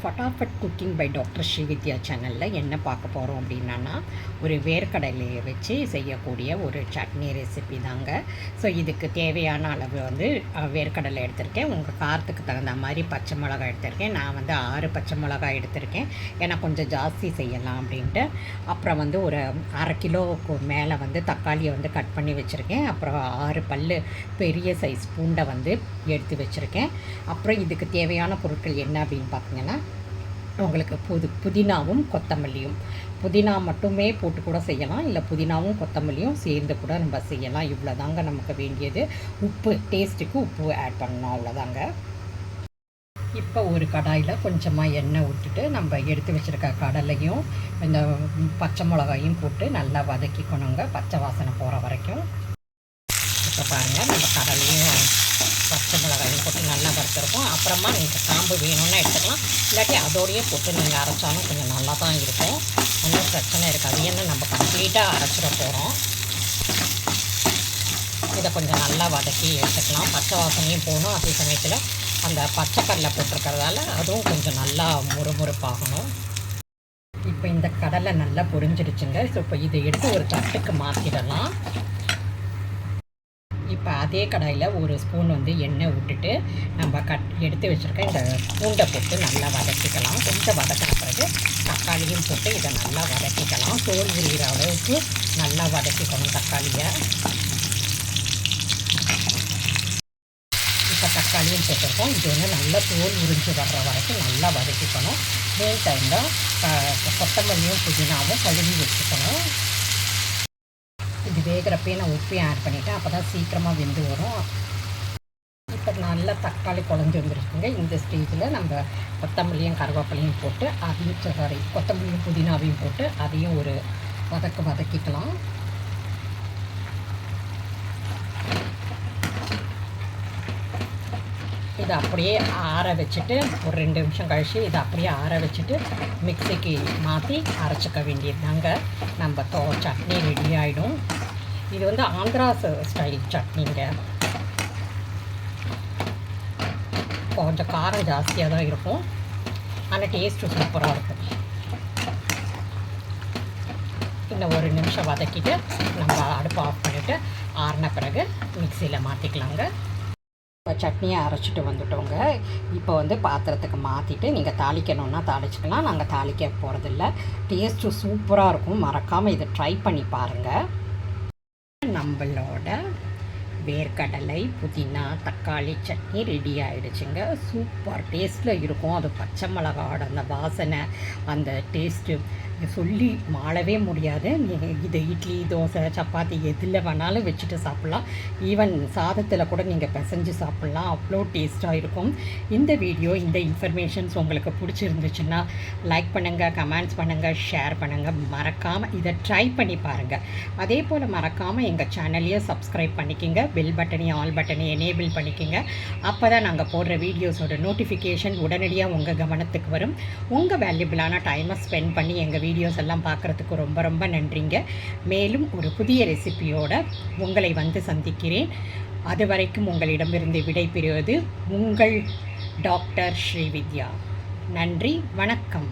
Fatafat cooking by doctor Srividya சேனலில் என்ன பார்க்க போகிறோம் அப்படின்னா ஒரு வேர்க்கடலையை வச்சு செய்யக்கூடிய ஒரு சட்னி ரெசிபி தாங்க. ஸோ இதுக்கு தேவையான அளவு வந்து வேர்க்கடலை எடுத்திருக்கேன். உங்கள் காரத்துக்கு தகுந்த மாதிரி பச்சை மிளகாய் எடுத்திருக்கேன். நான் வந்து ஆறு பச்சை மிளகாய் எடுத்திருக்கேன். ஏன்னா கொஞ்சம் ஜாஸ்தி செய்யலாம் அப்படின்ட்டு. அப்புறம் வந்து ஒரு அரை கிலோவுக்கு மேலே வந்து தக்காளியை வந்து கட் பண்ணி வச்சுருக்கேன். அப்புறம் ஆறு பல் பெரிய சைஸ் பூண்டை வந்து எடுத்து வச்சுருக்கேன். அப்புறம் இதுக்கு தேவையான பொருட்கள் என்ன அப்படின்னு பார்த்தீங்கன்னா உங்களுக்கு புது புதினாவும் கொத்தமல்லியும். புதினா மட்டுமே போட்டு கூட செய்யலாம். இல்லை புதினாவும் கொத்தமல்லியும் சேர்ந்து கூட நம்ம செய்யலாம். இவ்வளோ தாங்க நமக்கு வேண்டியது. உப்பு டேஸ்ட்டுக்கு உப்பு ஆட் பண்ணணும். அவ்வளோதாங்க இப்போ ஒரு கடாயில் கொஞ்சமாக எண்ணெய் விட்டுட்டு நம்ம எடுத்து வச்சுருக்க கடலையும் இந்த பச்சை மிளகாயும் போட்டு நல்லா வதக்கிக்கணுங்க. பச்சை வாசனை போகிற வரைக்கும். இப்போ பாருங்கள் நம்ம கடலையும் பச்சை மிளகாயும் அப்புறமா நீங்கள் காம்பு வேணும்னா எடுத்துக்கலாம். இல்லாட்டி அதோடையே போட்டு நீங்கள் அரைச்சாலும் கொஞ்சம் நல்லா தான் இருக்கும். ஒன்றும் பிரச்சனை இருக்காது. ஏன்னா நம்ம கம்ப்ளீட்டாக அரைச்சிட போகிறோம் இதை கொஞ்சம் நல்லா வதக்கி எடுத்துக்கலாம். பச்சை வாசனையும் போகணும். அதே சமயத்தில் அந்த பச்சை கடலை போட்டிருக்கிறதால அதுவும் கொஞ்சம் நல்லா முறுமுறுப்பாகணும். இப்போ இந்த கடலை நல்லா பொரிஞ்சிடுச்சுங்க. ஸோ இப்போ இதை எடுத்து ஒரு தட்டுக்கு மாற்றிடலாம் இப்போ அதே கடாயில் ஒரு ஸ்பூன் வந்து எண்ணெய் விட்டுட்டு நம்ம கட் எடுத்து வச்சுருக்க இந்த பூண்டை போட்டு நல்லா வதக்கிக்கலாம். கொஞ்சம் வதக்கின பிறகு தக்காளியும் போட்டு இதை நல்லா வதக்கிக்கலாம். தோல் உரிகிற அளவுக்கு நல்லா வதக்கிக்கணும் தக்காளியை. இப்போ தக்காளியும் போட்டிருக்கோம். இது வந்து நல்லா தோல் உறிஞ்சி வர்ற வரைக்கும் நல்லா வதக்கிக்கணும். மேல் டைமில் கொத்தமல்லியும் புதினாவும் கழுவி வச்சுக்கணும். இது வேகிறப்பே நான் உப்பையும் ஆட் பண்ணிவிட்டேன் அப்போ தான் சீக்கிரமாக வெந்து வரும். இப்போ நல்லா தக்காளி குழஞ்சி வந்துருக்குங்க இந்த ஸ்டேஜில் நம்ம கொத்தமல்லியும் கருவேப்பிலையும் போட்டு அதையும் சாரி கொத்தமல்லியும் புதினாவையும் போட்டு அதையும் ஒரு வதக்கு வதக்கிக்கலாம். இதை அப்படியே ஆற வச்சுட்டு ஒரு ரெண்டு நிமிஷம் கழிச்சு இதை அப்படியே ஆற வச்சுட்டு மிக்சிக்கு மாற்றி அரைச்சிக்க வேண்டியது தாங்க நம்ம தோ சட்னி ரெடி ஆகிடும் இது வந்து ஆந்திரா ஸ்டைல் சட்னிங்க. கொஞ்சம் காரம் ஜாஸ்தியாக தான் இருக்கும். ஆனால் டேஸ்ட்டு சூப்பராக இருக்கும். இன்னும் ஒரு நிமிஷம் வதக்கிட்டு நம்ம அடுப்பு ஆஃப் பண்ணிவிட்டு ஆறின பிறகு மிக்சியில் மாற்றிக்கலாங்க இப்போ சட்னியை அரைச்சிட்டு வந்துட்டோங்க. இப்போ வந்து பாத்திரத்துக்கு மாற்றிட்டு நீங்கள் தாளிக்கணுன்னா தாளிச்சுக்கலாம். நாங்கள் தாளிக்க போகிறதில்ல டேஸ்ட்டு சூப்பராக இருக்கும். மறக்காமல் இதை ட்ரை பண்ணி பாருங்கள் നമ്പറിലോട് வேர்க்கடலை புதினா தக்காளி சட்னி ரெடி ஆகிடுச்சுங்க சூப்பர் டேஸ்ட்டில் இருக்கும். அது பச்சை மிளகாவோட அந்த வாசனை அந்த டேஸ்ட்டு சொல்லி மாளவே முடியாது. நீங்கள் இது இட்லி தோசை சப்பாத்தி எதில் வேணாலும் வச்சுட்டு சாப்பிட்லாம். ஈவன் சாதத்தில் கூட நீங்கள் பிசைஞ்சு சாப்பிட்லாம். அவ்வளோ டேஸ்ட்டாக இருக்கும். இந்த வீடியோ இந்த இன்ஃபர்மேஷன்ஸ் உங்களுக்கு பிடிச்சிருந்துச்சுன்னா லைக் பண்ணுங்கள் கமெண்ட்ஸ் பண்ணுங்கள் ஷேர் பண்ணுங்கள் மறக்காமல் இதை ட்ரை பண்ணி பாருங்கள் அதே போல் மறக்காமல் எங்கள் சேனலையே சப்ஸ்கிரைப் பண்ணிக்கிங்க. பெல் பட்டனையும் ஆல் பட்டனையும் எனேபிள் பண்ணிக்கோங்க. அப்போ தான் நாங்கள் போடுற வீடியோஸோட நோட்டிஃபிகேஷன் உடனடியாக உங்கள் கவனத்துக்கு வரும். உங்கள் வேல்யூபிளான டைமை ஸ்பெண்ட் பண்ணி எங்கள் வீடியோஸ் எல்லாம் பார்க்குறதுக்கு ரொம்ப ரொம்ப நன்றிங்க. மேலும் ஒரு புதிய ரெசிபியோட உங்களை வந்து சந்திக்கிறேன். அது வரைக்கும் உங்களிடமிருந்து விடைபெறுவது உங்கள் டாக்டர் ஸ்ரீவித்யா. நன்றி வணக்கம்.